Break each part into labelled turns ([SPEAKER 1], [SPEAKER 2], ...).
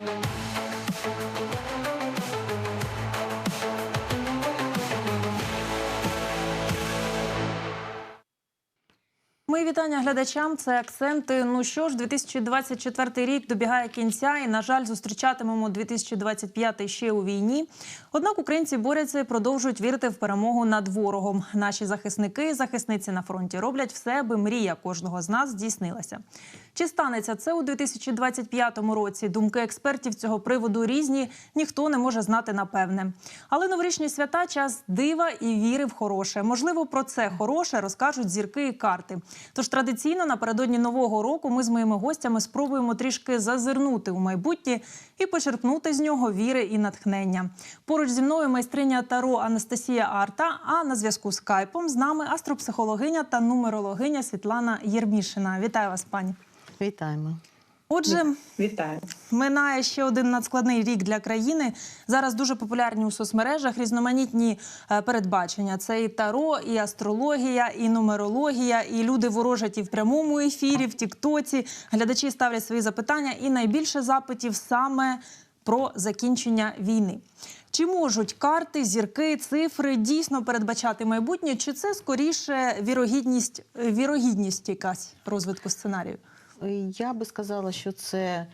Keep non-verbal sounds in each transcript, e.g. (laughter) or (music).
[SPEAKER 1] you Вітання глядачам. Це акценти. Ну що ж, 2024 рік добігає кінця, і на жаль, зустрічатимемо 2025 ще у війні. Однак українці борються і продовжують вірити в перемогу над ворогом. Наші захисники і захисниці на фронті роблять все, аби мрія кожного з нас здійснилася. Чи станеться це у 2025 році? Думки експертів цього приводу різні. Ніхто не може знати напевне. Але новорічні свята час дива і віри в хороше. Можливо, про це хороше розкажуть зірки і карти. Тож традиційно напередодні нового року ми з моїми гостями спробуємо трішки зазирнути у майбутнє і почерпнути з нього віри і натхнення. Поруч зі мною майстриня Таро Анастасія Арта. А на зв'язку з кайпом з нами астропсихологиня та нумерологиня Світлана Єрмішина. Вітаю вас, пані.
[SPEAKER 2] Вітаємо.
[SPEAKER 1] Отже,
[SPEAKER 3] Вітаю.
[SPEAKER 1] Минає ще один надскладний рік для країни. Зараз дуже популярні у соцмережах різноманітні е, передбачення. Це і таро, і астрологія, і нумерологія, і люди ворожать і в прямому ефірі, в Тіктоці. Глядачі ставлять свої запитання, і найбільше запитів саме про закінчення війни. Чи можуть карти, зірки, цифри дійсно передбачати майбутнє? Чи це скоріше вірогідність, вірогідність якась розвитку сценарію?
[SPEAKER 2] Е, Я би сказала, що це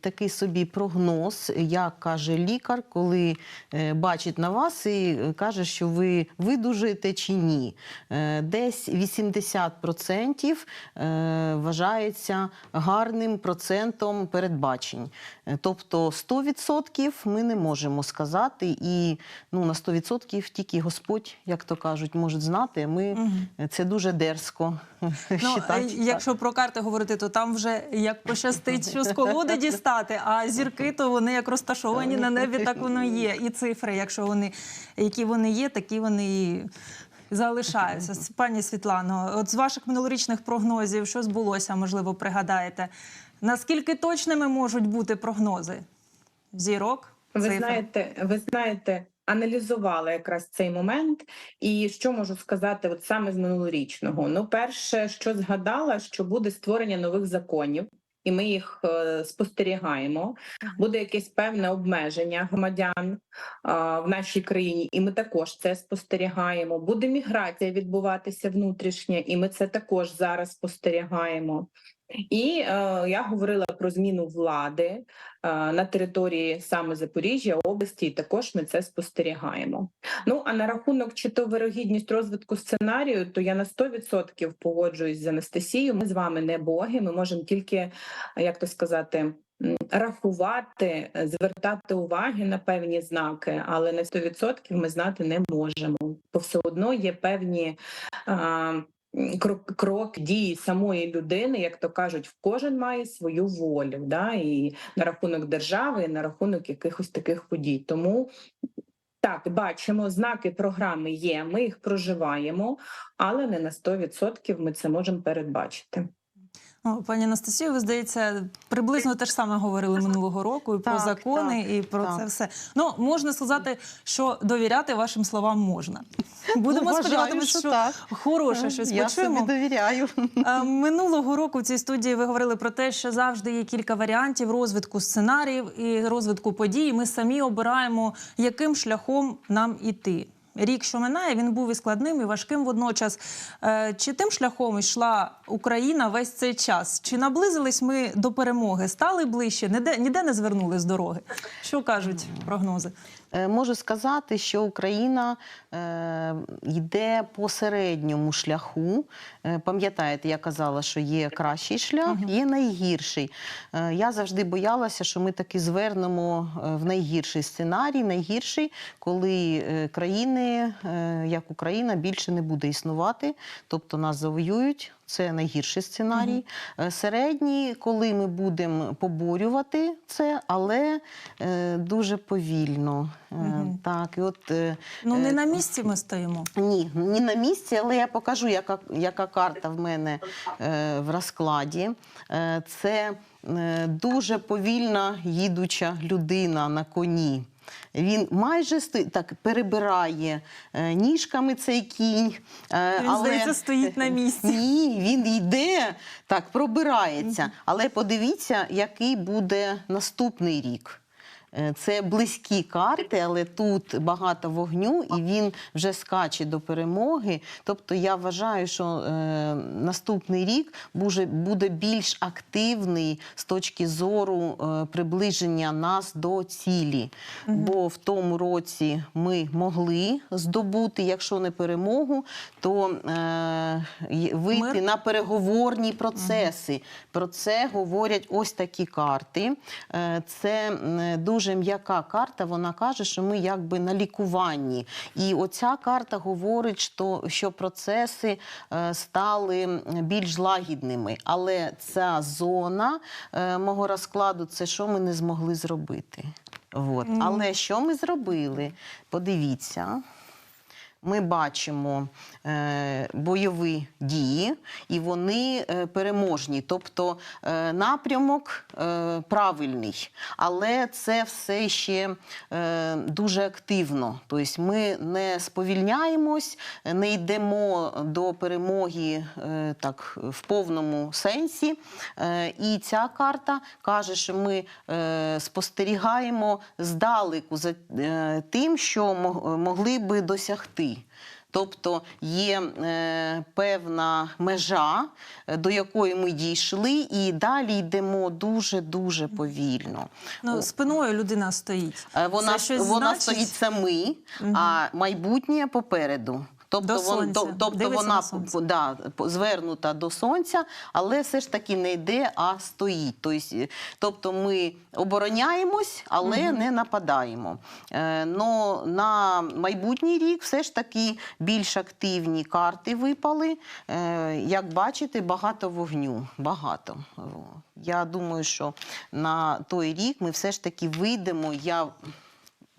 [SPEAKER 2] такий собі прогноз, як каже лікар, коли е, бачить на вас і е, каже, що ви видужуєте чи ні. Е, Десь 80% е, вважається гарним процентом передбачень. Е, Тобто 100% ми не можемо сказати, і ну, на 100% тільки Господь, як то кажуть, може знати. Ми е, це дуже дерзко
[SPEAKER 1] Ну, (laughs) е, якщо про карти говорити, то там вже як пощастить, що з колоди дістати, а зірки, то вони як розташовані на небі, так воно є. І цифри, якщо вони які вони є, такі вони і залишаються. Пані Світлано, от з ваших минулорічних прогнозів, що збулося, можливо, пригадаєте, наскільки точними можуть бути прогнози? Зірок?
[SPEAKER 3] Ви знаєте, ви знаєте, аналізувала якраз цей момент, і що можу сказати, от саме з минулорічного. Ну, перше, що згадала, що буде створення нових законів. І ми їх е, спостерігаємо. Буде якесь певне обмеження громадян в нашій країні, і ми також це спостерігаємо. Буде міграція відбуватися внутрішня, і ми це також зараз спостерігаємо. І е, я говорила про зміну влади е, на території саме Запоріжжя, області, і також ми це спостерігаємо. Ну а на рахунок чи то вирогідність розвитку сценарію, то я на 100% погоджуюсь з Анастасією. Ми з вами не боги. Ми можемо тільки, як то сказати. Рахувати, е, звертати уваги на певні знаки, але на 100% ми знати не можемо, бо все одно є певні а, м, крок, крок дії самої людини, як то кажуть, в кожен має свою волю, да, і на рахунок держави, і на рахунок якихось таких подій. Тому так, бачимо, знаки програми є, ми їх проживаємо, але не на 100% ми це можемо передбачити.
[SPEAKER 1] О, Пані Анастасію, ви здається, приблизно те ж саме говорили минулого року і про закони,
[SPEAKER 2] так,
[SPEAKER 1] і про
[SPEAKER 2] так.
[SPEAKER 1] це все. Ну можна сказати, що довіряти вашим словам можна. Будемо сподіватися,
[SPEAKER 2] що
[SPEAKER 1] що,
[SPEAKER 2] так.
[SPEAKER 1] хороше щось
[SPEAKER 2] Я
[SPEAKER 1] почуємо.
[SPEAKER 2] собі довіряю.
[SPEAKER 1] Е, Минулого року в цій студії ви говорили про те, що завжди є кілька варіантів розвитку сценаріїв і розвитку подій. Ми самі обираємо, яким шляхом нам іти. Рік, що минає, він був і складним, і важким водночас. Е, Чи тим шляхом йшла Україна весь цей час? Чи наблизились ми до перемоги? Стали ближче? Ніде, ніде не звернули з дороги? Що кажуть прогнози?
[SPEAKER 2] Е, Можу сказати, що Україна е, йде по середньому шляху. Е, пам'ятаєте, я казала, що є кращий шлях, є найгірший. Я завжди боялася, що ми таки звернемо в найгірший сценарій, найгірший, коли країни, як Україна, більше не буде існувати, тобто нас завоюють. Це найгірший сценарій. Е, Середній, коли ми будемо поборювати це, але е, дуже повільно.
[SPEAKER 1] Мгм.
[SPEAKER 2] Так, і от е,
[SPEAKER 1] Ну не на місці ми стоїмо.
[SPEAKER 2] ні, не на місці, але я покажу, яка, яка карта в мене е, в розкладі. Е, це дуже повільна їдуча людина на коні. Він майже сто... так перебирає е, ніжками цей кінь. е,
[SPEAKER 1] Він, здається, стоїть на місці. (laughs)
[SPEAKER 2] Ні, він йде, так, пробирається. Але подивіться, який буде наступний рік. Е, Це близькі карти, але тут багато вогню, і він вже скаче до перемоги. Тобто я вважаю, що е, наступний рік буде, буде більш активний з точки зору е, приближення нас до цілі. Бо в тому році ми могли здобути, якщо не перемогу, то е, вийти
[SPEAKER 1] Мир?
[SPEAKER 2] на переговорні процеси. Про це говорять ось такі карти. Е, Це м, дуже м'яка карта. Вона каже, що ми якби на лікуванні. І оця карта говорить, що, що процеси е, стали більш лагідними. Але ця зона е, мого розкладу це що ми не змогли зробити. От. Але що ми зробили? Подивіться. Ми бачимо е, бойові дії, і вони е, переможні. Тобто е, напрямок правильний, але це все ще дуже активно. Тобто ми не сповільняємось, не йдемо до перемоги так, в повному сенсі. І ця карта каже, що ми спостерігаємо здалеку за тим, що могли би досягти. Тобто є е, певна межа, е, до якої ми дійшли, і далі йдемо дуже дуже повільно.
[SPEAKER 1] Ну, спиною людина стоїть.
[SPEAKER 2] Е, Вона,
[SPEAKER 1] Це щось
[SPEAKER 2] вона
[SPEAKER 1] значить?
[SPEAKER 2] стоїть це ми, а майбутнє попереду. Тобто,
[SPEAKER 1] До
[SPEAKER 2] вон- то- тобто вона
[SPEAKER 1] на
[SPEAKER 2] да, звернута до сонця, але все ж таки не йде, а стоїть. Тобто, е, тобто ми обороняємось, але не нападаємо. Е, но на майбутній рік все ж таки більш активні карти випали. Е, як бачите, багато вогню. Багато. Я думаю, що на той рік ми все ж таки вийдемо. Я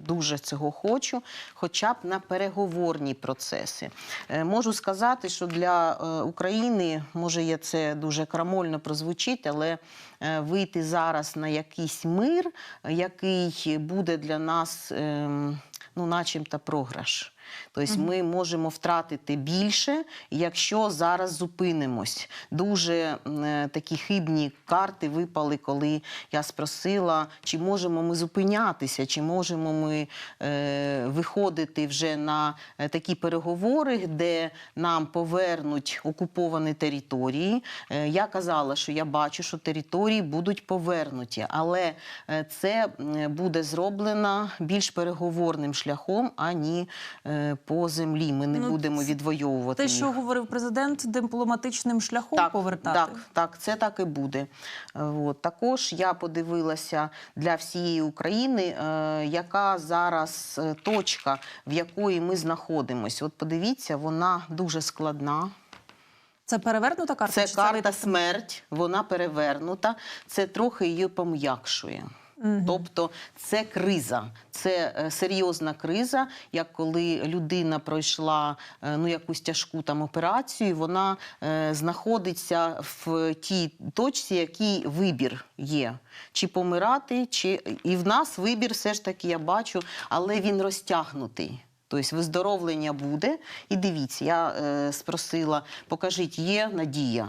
[SPEAKER 2] дуже цього хочу, хоча б на переговорні процеси. Е, Можу сказати, що для е, України, може, я це дуже крамольно прозвучить, але е, вийти зараз на якийсь мир, який буде для нас, ем, ну, начебто, програш. Тобто ми можемо втратити більше, якщо зараз зупинимось. Дуже е, такі хибні карти випали, коли я спросила, чи можемо ми зупинятися, чи можемо ми е, виходити вже на е, такі переговори, де нам повернуть окуповані території. Е, я казала, що я бачу, що території будуть повернуті, але е, це буде зроблено більш переговорним шляхом, ані е, по землі. Ми не
[SPEAKER 1] Ну,
[SPEAKER 2] будемо відвоювати.
[SPEAKER 1] Те,
[SPEAKER 2] їх.
[SPEAKER 1] що говорив президент, дипломатичним шляхом повертати.
[SPEAKER 2] Так, так, це так і буде. От. Також я подивилася для всієї України, е, яка зараз е, точка, в якої ми знаходимося. От подивіться, вона дуже складна.
[SPEAKER 1] Це перевернута карта?
[SPEAKER 2] Це карта смерть, вона перевернута. Це трохи її пом'якшує. Тобто це криза, це е, серйозна криза, як коли людина пройшла е, ну, якусь тяжку там операцію, вона е, знаходиться в тій точці, який вибір є. Чи помирати, чи і в нас вибір все ж таки я бачу, але він розтягнутий. Тобто виздоровлення буде. І дивіться, я е, спросила, покажіть, є надія.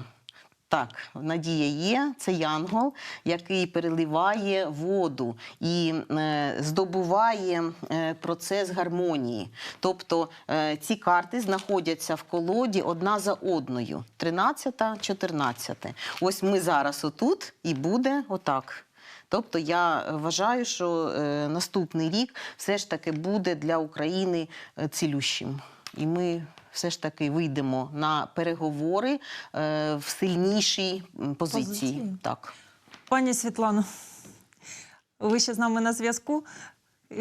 [SPEAKER 2] Так, надія є. Це янгол, який переливає воду і е, здобуває е, процес гармонії. Тобто е, ці карти знаходяться в колоді одна за одною. 13, 14. Ось ми зараз отут і буде отак. Тобто я вважаю, що е, наступний рік все ж таки буде для України е, цілющим. І ми все ж таки вийдемо на переговори е, в сильнішій позиції.
[SPEAKER 1] Позиції.
[SPEAKER 2] Так.
[SPEAKER 1] Пані Світлано, ви ще з нами на зв'язку. (laughs)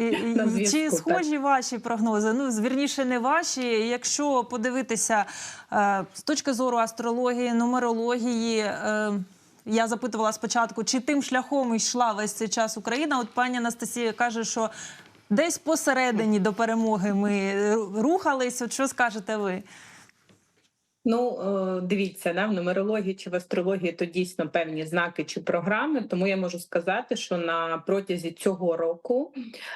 [SPEAKER 3] Зв'язку,
[SPEAKER 1] Чи
[SPEAKER 3] так.
[SPEAKER 1] схожі ваші прогнози? Ну, вірніше, не ваші. Якщо подивитися е, з точки зору астрології, нумерології, е, я запитувала спочатку, чи тим шляхом йшла весь цей час Україна. От пані Анастасія каже, що десь посередині до перемоги ми рухались. От що скажете ви?
[SPEAKER 3] Ну, е, дивіться, да, в нумерології чи в астрології то дійсно певні знаки чи програми. Тому я можу сказати, що на протязі цього року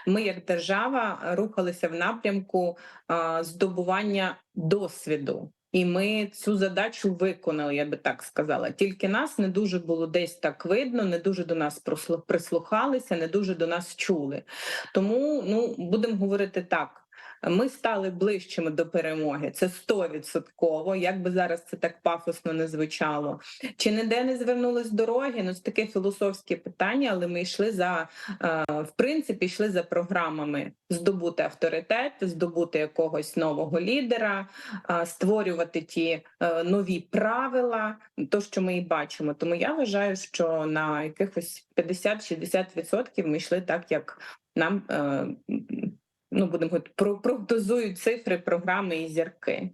[SPEAKER 3] ми, як держава, рухалися в напрямку е, здобування досвіду. І ми цю задачу виконали, я би так сказала. Тільки нас не дуже було десь так видно, не дуже до нас прислухалися, не дуже до нас чули. Тому ну будемо говорити так. Ми стали ближчими до перемоги. Це стовідсотково. Як би зараз це так пафосно не звучало. Чи ніде не звернулись дороги? Ну це таке філософське питання, але ми йшли за е, в принципі, йшли за програмами здобути авторитет, здобути якогось нового лідера, е, створювати ті е, нові правила, то що ми і бачимо. Тому я вважаю, що на якихось 50-60% ми йшли так, як нам. Ну, будемо говорити, про- прогнозують цифри, програми і зірки.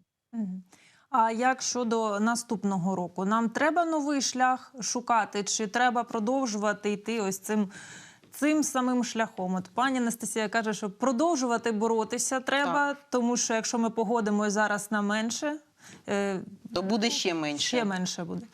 [SPEAKER 1] А як щодо наступного року? Нам треба новий шлях шукати, чи треба продовжувати йти ось цим, цим самим шляхом? От пані Анастасія каже, що продовжувати боротися треба, тому що якщо ми погодимося зараз на менше, е,
[SPEAKER 2] То буде ще менше.
[SPEAKER 1] ще менше буде.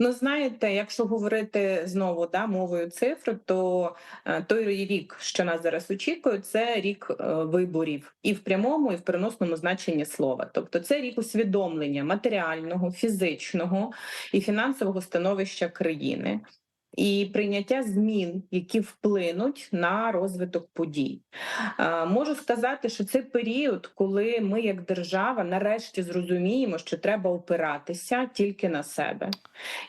[SPEAKER 3] Ну, знаєте, якщо говорити знову да, мовою цифр, то е, той рік, що нас зараз очікує, це рік е, виборів і в прямому, і в переносному значенні слова. Тобто, це рік усвідомлення матеріального, фізичного і фінансового становища країни. І прийняття змін, які вплинуть на розвиток подій, можу сказати, що це період, коли ми, як держава, нарешті зрозуміємо, що треба опиратися тільки на себе,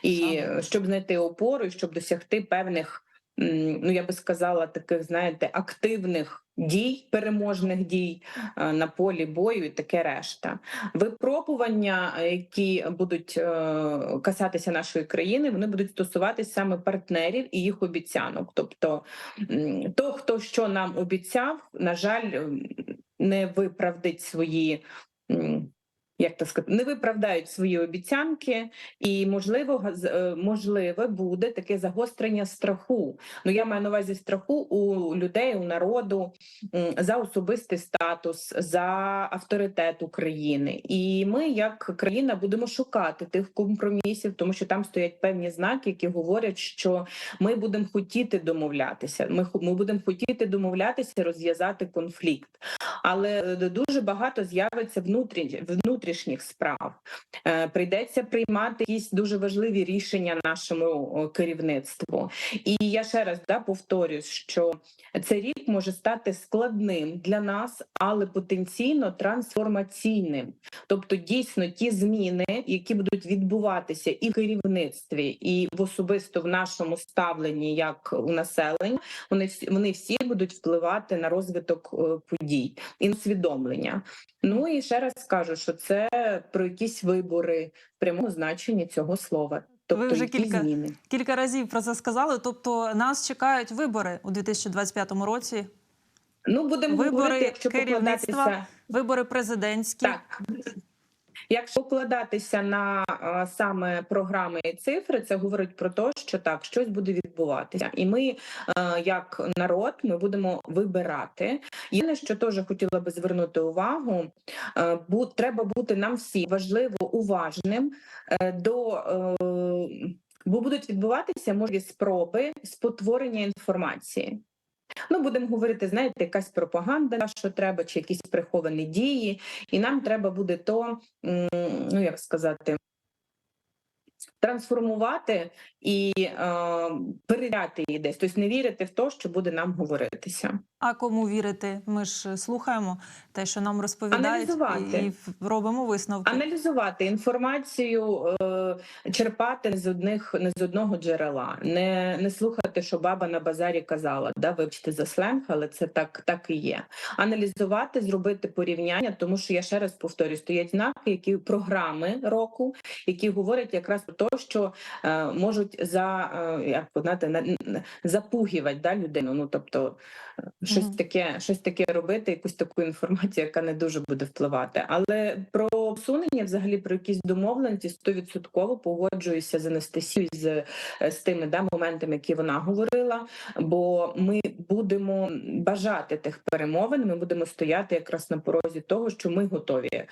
[SPEAKER 3] і щоб знайти опору, і щоб досягти певних, ну я би сказала, таких, знаєте, активних дій, переможних дій е, на полі бою, і таке решта. Випробування, е, які будуть е, касатися нашої країни, вони будуть стосуватися саме партнерів і їх обіцянок. Тобто, то, хто що нам обіцяв, на жаль, не виправдить свої. Як то сказати, не виправдають свої обіцянки, і можливо, е, можливе буде таке загострення страху. Ну я маю на увазі страху у людей, у народу за особистий статус, за авторитет України. І ми, як країна, будемо шукати тих компромісів, тому що там стоять певні знаки, які говорять, що ми будемо хотіти домовлятися. Ми, ми будемо хотіти домовлятися, розв'язати конфлікт. Але е, дуже багато з'явиться внутрі, внутрішніх справ. Е, Прийдеться приймати якісь дуже важливі рішення нашому керівництву. І я ще раз да, повторюсь, що цей рік може стати складним для нас, але потенційно трансформаційним. Тобто, дійсно, ті зміни, які будуть відбуватися і в керівництві, і в особисто в нашому ставленні, як у населення, вони всі вони всі будуть впливати на розвиток е, подій і усвідомлення. Ну і ще раз скажу, що це про якісь вибори в прямому значенні цього слова. Тобто
[SPEAKER 1] вже кілька-
[SPEAKER 3] зміни.
[SPEAKER 1] Кілька разів про це сказали. Тобто нас чекають вибори у 2025 році,
[SPEAKER 3] Ну будемо
[SPEAKER 1] Вибори
[SPEAKER 3] говорити, якщо
[SPEAKER 1] керівництва.
[SPEAKER 3] покладатися
[SPEAKER 1] вибори президентські.
[SPEAKER 3] так. Якщо вкладатися на а, саме програми і цифри, це говорить про те, що так щось буде відбуватися, і ми, е, як народ, ми будемо вибирати. Єдине, що теж хотіла би звернути увагу, е, бу, треба бути нам всі важливо уважним е, до. Е, Бо будуть відбуватися можливі спроби спотворення інформації. Ну, будемо говорити, знаєте, якась пропаганда, що треба, чи якісь приховані дії, і нам треба буде то, ну як сказати, трансформувати і е, перевіряти її десь, тобто не вірити в те, що буде нам говоритися.
[SPEAKER 1] А кому вірити? Ми ж слухаємо те, що нам розповідають,
[SPEAKER 3] Аналізувати.
[SPEAKER 1] і, і робимо висновки.
[SPEAKER 3] Аналізувати інформацію, е, черпати з одних не з одного джерела, не, не слухати, що баба на базарі казала, да, вибачте за сленг, але це так, так і є. Аналізувати, зробити порівняння, тому що я ще раз повторюю, стоять знаки, які програми року, які говорять якраз про те, що е, можуть за е, як знаєте, на, на- запугівати да, людину. Ну тобто е, щось таке, щось таке робити, якусь таку інформацію, яка не дуже буде впливати. Але про про всунення, взагалі про якісь домовленості, стовідсотково погоджуюся з Анастасією з, з тими да, моментами, які вона говорила. Бо ми будемо бажати тих перемовин. Ми будемо стояти якраз на порозі того, що ми готові е,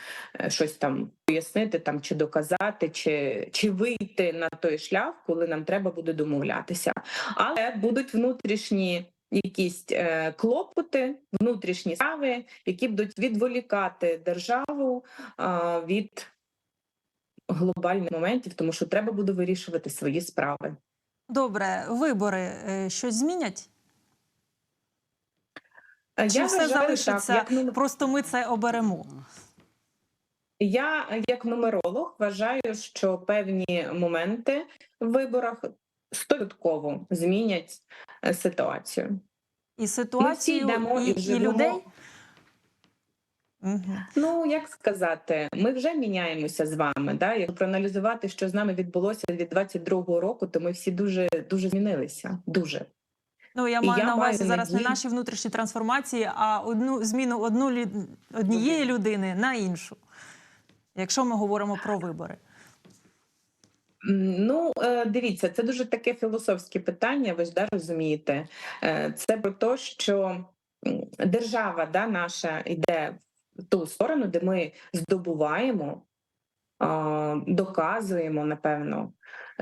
[SPEAKER 3] щось там пояснити, там чи доказати, чи, чи вийти на той шлях, коли нам треба буде домовлятися. Але будуть внутрішні якісь е, клопоти, внутрішні справи, які будуть відволікати державу е, від глобальних моментів, тому що треба буде вирішувати свої справи.
[SPEAKER 1] Добре, вибори е, щось змінять?
[SPEAKER 3] Е,
[SPEAKER 1] Чи все
[SPEAKER 3] вважаю
[SPEAKER 1] залишиться?
[SPEAKER 3] так, як
[SPEAKER 1] Просто ми це оберемо.
[SPEAKER 3] Я як нумеролог вважаю, що певні моменти в виборах стовідково змінять е, ситуацію.
[SPEAKER 1] І ситуацію,
[SPEAKER 3] йдемо
[SPEAKER 1] і,
[SPEAKER 3] і
[SPEAKER 1] і людей. Угу.
[SPEAKER 3] Ну як сказати, ми вже міняємося з вами. Да? Якщо проаналізувати, що з нами відбулося від 22-го року, то ми всі дуже дуже змінилися. Дуже
[SPEAKER 1] Ну, я маю
[SPEAKER 3] я
[SPEAKER 1] на увазі
[SPEAKER 3] маю
[SPEAKER 1] зараз не наші внутрішні трансформації, а одну зміну одну однієї людини на іншу. Якщо ми говоримо про вибори.
[SPEAKER 3] Ну, е, дивіться, це дуже таке філософське питання. Ви ж да, розумієте. Е, Це про те, що держава да, наша йде в ту сторону, де ми здобуваємо, доказуємо, напевно,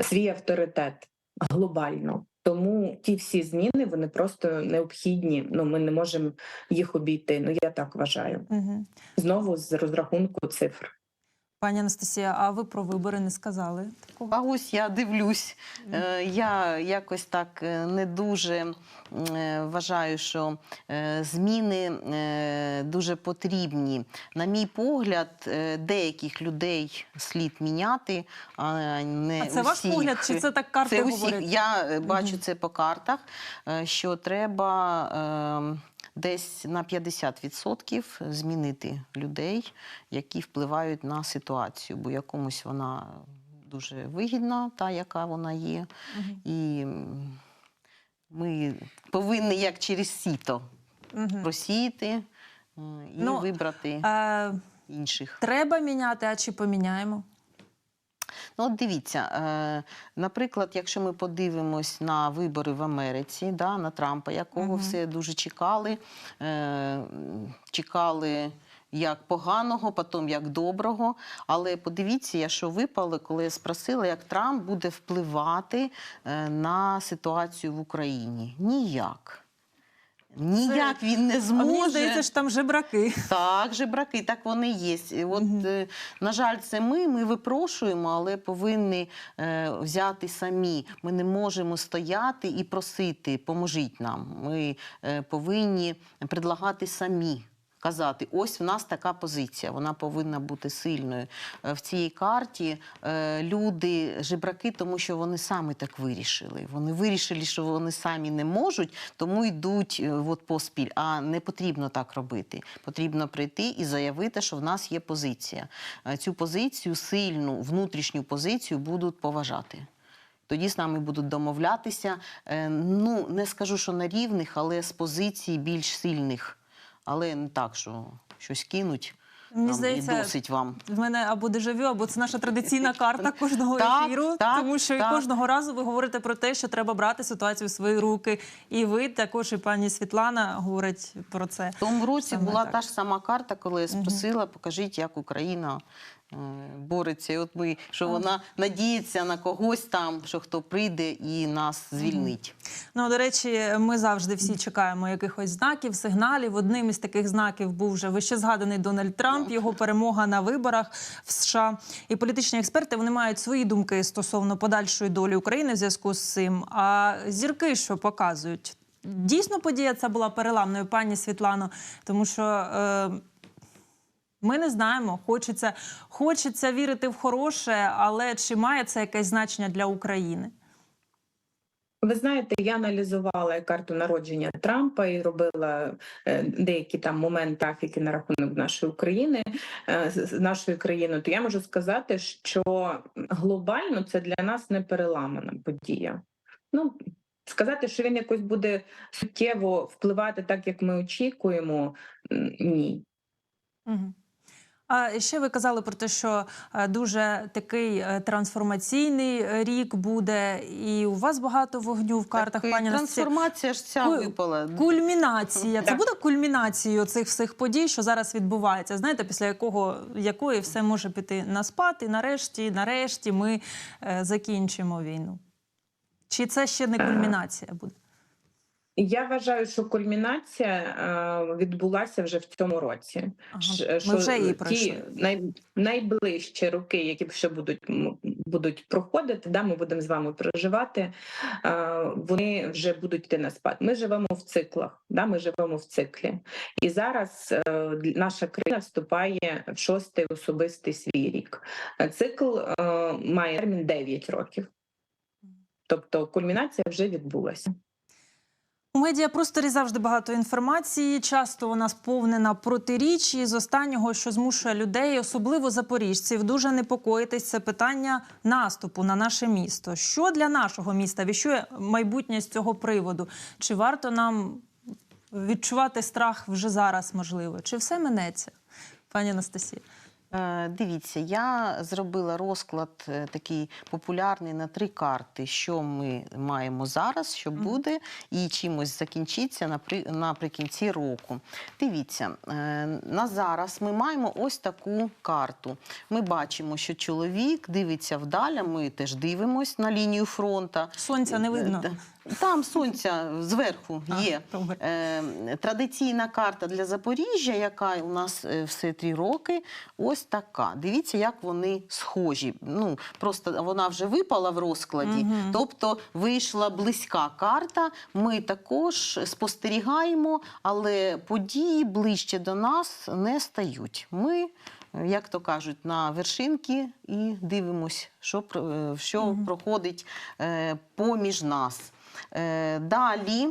[SPEAKER 3] свій авторитет глобально. Тому ті всі зміни вони просто необхідні. Ну, ми не можемо їх обійти. Ну, я так вважаю.
[SPEAKER 1] Угу.
[SPEAKER 3] Знову з розрахунку цифр.
[SPEAKER 1] Пані Анастасія, а ви про вибори не сказали такого?
[SPEAKER 2] А ось я дивлюсь. Е, Я якось так е, не дуже е, вважаю, що зміни дуже потрібні. На мій погляд, деяких людей слід міняти, а не
[SPEAKER 1] А це ваш погляд, чи це так карти
[SPEAKER 2] Це усіх.
[SPEAKER 1] говорять?
[SPEAKER 2] Я бачу це по картах, що треба е, десь на 50% змінити людей, які впливають на ситуацію, бо якомусь вона дуже вигідна, та яка вона є.
[SPEAKER 1] Мгм.
[SPEAKER 2] І ми повинні як через сіто
[SPEAKER 1] Мгм.
[SPEAKER 2] просіяти е, і
[SPEAKER 1] Ну,
[SPEAKER 2] вибрати
[SPEAKER 1] Е,
[SPEAKER 2] інших.
[SPEAKER 1] треба міняти, а чи поміняємо?
[SPEAKER 2] Ну, от дивіться, е, наприклад, якщо ми подивимось на вибори в Америці, да, на Трампа, якого
[SPEAKER 1] Мгм.
[SPEAKER 2] все дуже чекали, е, чекали. Як поганого, потім як доброго. Але подивіться, я що випало, коли я спросила, як Трамп буде впливати е, на ситуацію в Україні. Ніяк. Ніяк він не
[SPEAKER 1] А
[SPEAKER 2] зможе.
[SPEAKER 1] мені здається, що там жебраки.
[SPEAKER 2] Так, жебраки, так вони є. І От,
[SPEAKER 1] mm
[SPEAKER 2] -hmm. на жаль, це ми, ми випрошуємо, але повинні е, взяти самі. Ми не можемо стояти і просити, поможіть нам. Ми е, повинні предлагати самі. Казати, ось в нас така позиція, вона повинна бути сильною. Е, В цій карті е, люди жебраки, тому що вони самі так вирішили. Вони вирішили, що вони самі не можуть, тому йдуть е, от поспіль. А не потрібно так робити. Потрібно прийти і заявити, що в нас є позиція. Цю позицію, сильну внутрішню позицію, будуть поважати. Тоді з нами будуть домовлятися. Ну не скажу, що на рівних, але з позицій більш сильних. Але не так, що щось кинуть.
[SPEAKER 1] Мені
[SPEAKER 2] там,
[SPEAKER 1] здається,
[SPEAKER 2] і досить вам.
[SPEAKER 1] в мене або дежавю, або це наша традиційна (laughs) карта кожного
[SPEAKER 2] Так,
[SPEAKER 1] ефіру.
[SPEAKER 2] так,
[SPEAKER 1] тому що
[SPEAKER 2] так.
[SPEAKER 1] кожного разу ви говорите про те, що треба брати ситуацію в свої руки. І ви також, і пані Світлана говорить про це.
[SPEAKER 2] В тому році
[SPEAKER 1] Саме
[SPEAKER 2] була
[SPEAKER 1] так.
[SPEAKER 2] та ж сама карта, коли я спросила, покажіть, як Україна е, бореться. І от ми, що вона надіється на когось там, що хто прийде і нас звільнить.
[SPEAKER 1] Ну, до речі, ми завжди всі чекаємо якихось знаків, сигналів. Одним із таких знаків був вже вище згаданий Дональд Трамп, його перемога на виборах в США. І політичні експерти вони мають свої думки стосовно подальшої долі України в зв'язку з цим. А зірки, що показують, дійсно подія ця була переламною, пані Світлано, тому що. Е, ми не знаємо, хочеться, хочеться вірити в хороше, але чи має це якесь значення для України?
[SPEAKER 3] Ви знаєте, я аналізувала карту народження Трампа і робила е, деякі там моменти графіки на рахунок нашої України е, нашої країни. То я можу сказати, що глобально це для нас не переламана подія. Ну сказати, що він якось буде суттєво впливати так, як ми очікуємо, ні.
[SPEAKER 1] Угу. А ще ви казали про те, що е, дуже такий е, трансформаційний е, рік буде, і у вас багато вогню в картах,
[SPEAKER 2] Так,
[SPEAKER 1] пані
[SPEAKER 2] трансформація ж ця випала.
[SPEAKER 1] Кульмінація. Це
[SPEAKER 3] Так.
[SPEAKER 1] буде кульмінацією цих всіх подій, що зараз відбувається. Знаєте, після якого якої все може піти на спад, і нарешті, нарешті ми закінчимо війну. Чи це ще не кульмінація буде?
[SPEAKER 3] Я вважаю, що кульмінація е, відбулася вже в цьому році.
[SPEAKER 1] Ага.
[SPEAKER 3] Ш-
[SPEAKER 1] Ми вже її
[SPEAKER 3] ті най, найближчі роки, які ще будуть будуть проходити, да, ми будемо з вами проживати. Е, вони вже будуть йти на спад. Ми живемо в циклах, да, ми живемо в циклі. І зараз е, наша країна вступає в шостий особистий свій рік. Цикл має термін 9 років. Тобто кульмінація вже відбулася.
[SPEAKER 1] У медіапросторі завжди багато інформації. Часто вона сповнена протиріч. І з останнього, що змушує людей, особливо запоріжців, дуже непокоїтись, це питання наступу на наше місто. Що для нашого міста віщує майбутнє з цього приводу? Чи варто нам відчувати страх вже зараз? Можливо, чи все минеться, пані Анастасія?
[SPEAKER 2] Е, Дивіться, я зробила розклад е, такий популярний на три карти, що ми маємо зараз, що буде, і чимось закінчиться напри- наприкінці року. Дивіться, е, на зараз ми маємо ось таку карту. Ми бачимо, що чоловік дивиться вдаль, а ми теж дивимось на лінію фронта.
[SPEAKER 1] Сонця не видно.
[SPEAKER 2] Там сонця зверху є. Е, традиційна карта для Запоріжжя, яка у нас е, все три роки, ось така. Дивіться, як вони схожі. Ну, просто вона вже випала в розкладі,
[SPEAKER 1] Мгм.
[SPEAKER 2] тобто вийшла близька карта. Ми також спостерігаємо, але події ближче до нас не стають. Ми, як то кажуть, на вершинки і дивимось, що, е, що
[SPEAKER 1] Мгм.
[SPEAKER 2] проходить е, поміж нас. Е, Далі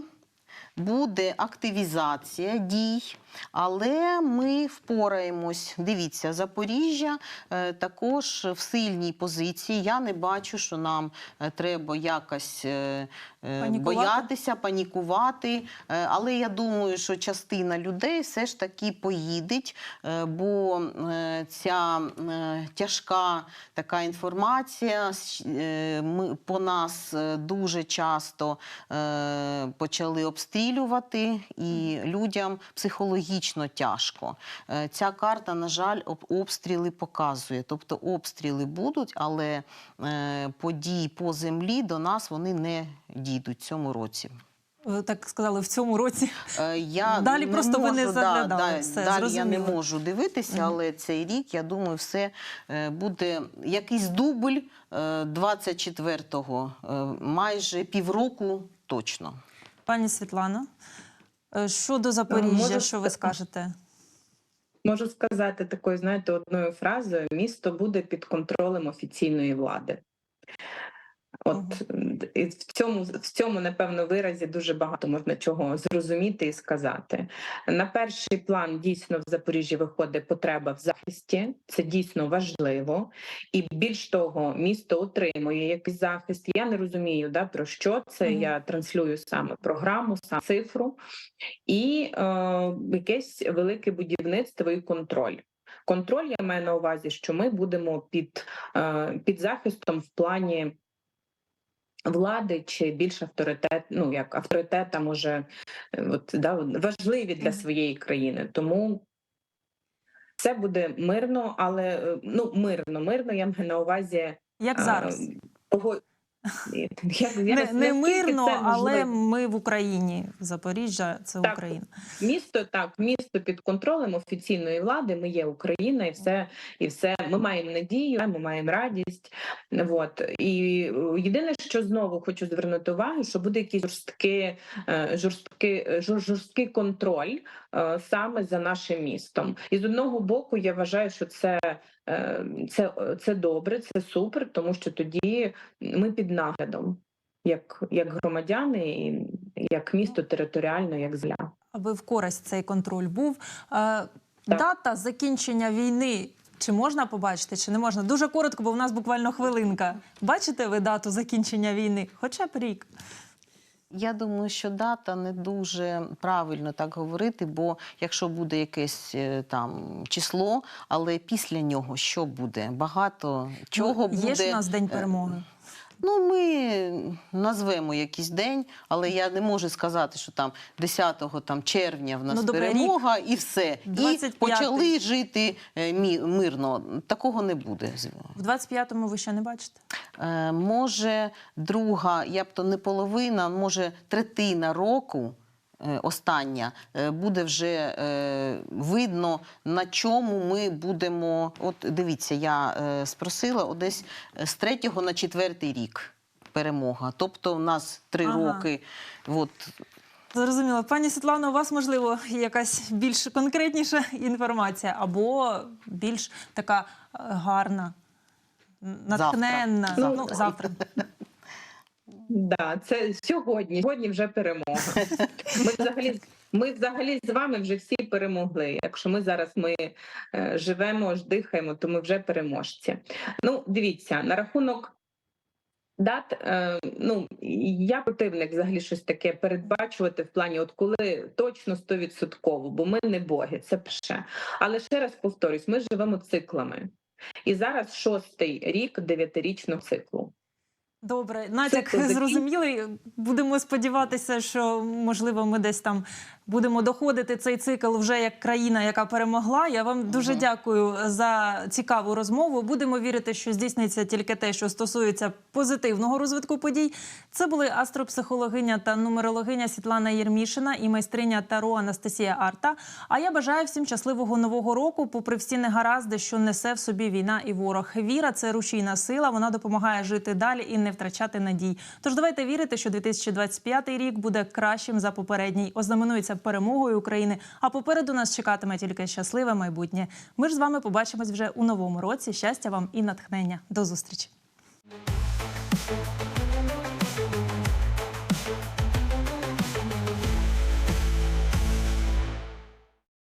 [SPEAKER 2] буде активізація дій, але ми впораємось. Дивіться, Запоріжжя е, також в сильній позиції. Я не бачу, що нам е, треба якось е,
[SPEAKER 1] Панікувати?
[SPEAKER 2] боятися, панікувати. Але я думаю, що частина людей все ж таки поїдеть, бо ця тяжка така інформація по нас дуже часто почали обстрілювати, і людям психологічно тяжко. Е, Ця карта, на жаль, обстріли показує. Тобто обстріли будуть, але е, події по землі до нас вони не дійдуть в цьому році.
[SPEAKER 1] Ви так сказали в цьому році.
[SPEAKER 2] Е, Я (laughs)
[SPEAKER 1] Далі просто ви не
[SPEAKER 2] можу,
[SPEAKER 1] заглядали, все,
[SPEAKER 2] далі я не можу дивитися, але цей рік, я думаю, все буде якийсь дубль е, 24-го, е, майже півроку точно.
[SPEAKER 1] Пані Світлана, щодо Запоріжжя,
[SPEAKER 3] можу
[SPEAKER 1] що ви скажете?
[SPEAKER 3] Можу сказати такою, знаєте, одною фразою: місто буде під контролем офіційної влади. От і в цьому в цьому напевно виразі дуже багато можна чого зрозуміти і сказати. На перший план дійсно в Запоріжжі виходить потреба в захисті. Це дійсно важливо, і більш того, місто отримує якийсь захист. Я не розумію, да про що це.
[SPEAKER 1] Мгм.
[SPEAKER 3] Я транслюю саме програму, саме цифру і е, якесь велике будівництво і контроль. Контроль я маю на увазі, що ми будемо під, е, під захистом в плані влади чи більш авторитет, ну як авторитета може е, от, да, важливі для своєї країни. Тому це буде мирно, але е, ну мирно, мирно я маю на увазі
[SPEAKER 1] Як зараз?
[SPEAKER 3] того. (laughs) Як, я
[SPEAKER 1] Не, не мирно,
[SPEAKER 3] це
[SPEAKER 1] але ми в Україні. Запоріжжя це
[SPEAKER 3] Так.
[SPEAKER 1] Україна.
[SPEAKER 3] Місто так, місто під контролем офіційної влади. Ми є Україна, і все, і все. Ми маємо надію, ми маємо радість. От і е, єдине, що знову хочу звернути увагу, що буде якийсь жорсткий, е, жорсткий, е, жорсткий контроль саме за нашим містом. І з одного боку, я вважаю, що це. е, Це, це добре, це супер, тому що тоді ми під наглядом, як, як громадяни, і як місто територіально, як земля.
[SPEAKER 1] Аби в користь цей контроль був. Е, Дата закінчення війни. Чи можна побачити, чи не можна? Дуже коротко, бо в нас буквально хвилинка. Бачите ви дату закінчення війни? Хоча б рік.
[SPEAKER 2] Я думаю, що дата не дуже правильно так говорити, бо якщо буде якесь е, там число, але після нього що буде? Багато чого
[SPEAKER 1] Ну,
[SPEAKER 2] буде.
[SPEAKER 1] Є ж у нас день
[SPEAKER 2] е,
[SPEAKER 1] перемоги.
[SPEAKER 2] Ну, ми назвемо якийсь день, але я не можу сказати, що там 10 там, червня в нас
[SPEAKER 1] Ну, добре,
[SPEAKER 2] перемога і все.
[SPEAKER 1] 25-й.
[SPEAKER 2] почали жити е, мі- мирно. Такого не буде.
[SPEAKER 1] В 25-му ви ще не бачите?
[SPEAKER 2] Е, може, друга, я б то не половина, може, третина року. Е, Остання е, буде вже е, видно, на чому ми будемо. От дивіться, я спросила от десь з третього на четвертий рік перемога. Тобто, в нас три
[SPEAKER 1] Ага.
[SPEAKER 2] роки. От,
[SPEAKER 1] Зрозуміло. Пані Світлано, у вас можливо якась більш конкретніша інформація або більш така гарна, натхненна.
[SPEAKER 2] Завтра.
[SPEAKER 1] Ну, завтра.
[SPEAKER 3] Да, це сьогодні. Сьогодні вже перемога. Ми взагалі, ми взагалі з вами вже всі перемогли. Якщо ми зараз ми е, живемо, дихаємо, то ми вже переможці. Ну, дивіться, на рахунок дат, е, ну я противник взагалі щось таке передбачувати в плані, от коли точно 100%, бо ми не боги, це перше. Але ще раз повторюсь, ми живемо циклами. І зараз шостий рік дев'ятирічного циклу.
[SPEAKER 1] Добре, натяк зрозумілий. Будемо сподіватися, що можливо ми десь там будемо доходити цей цикл вже як країна, яка перемогла. Я вам дуже дякую за цікаву розмову. Будемо вірити, що здійсниться тільки те, що стосується позитивного розвитку подій. Це були астропсихологиня та нумерологиня Світлана Єрмішина і майстриня Таро Анастасія Арта. А я бажаю всім щасливого нового року, попри всі негаразди, що несе в собі війна і ворог. Віра це рушійна сила. Вона допомагає жити далі і не втрачати надій. Тож давайте вірити, що 2025 рік буде кращим за попередній, ознаменується перемогою України. А попереду нас чекатиме тільки щасливе майбутнє. Ми ж з вами побачимось вже у новому році. Щастя вам і натхнення. До зустрічі.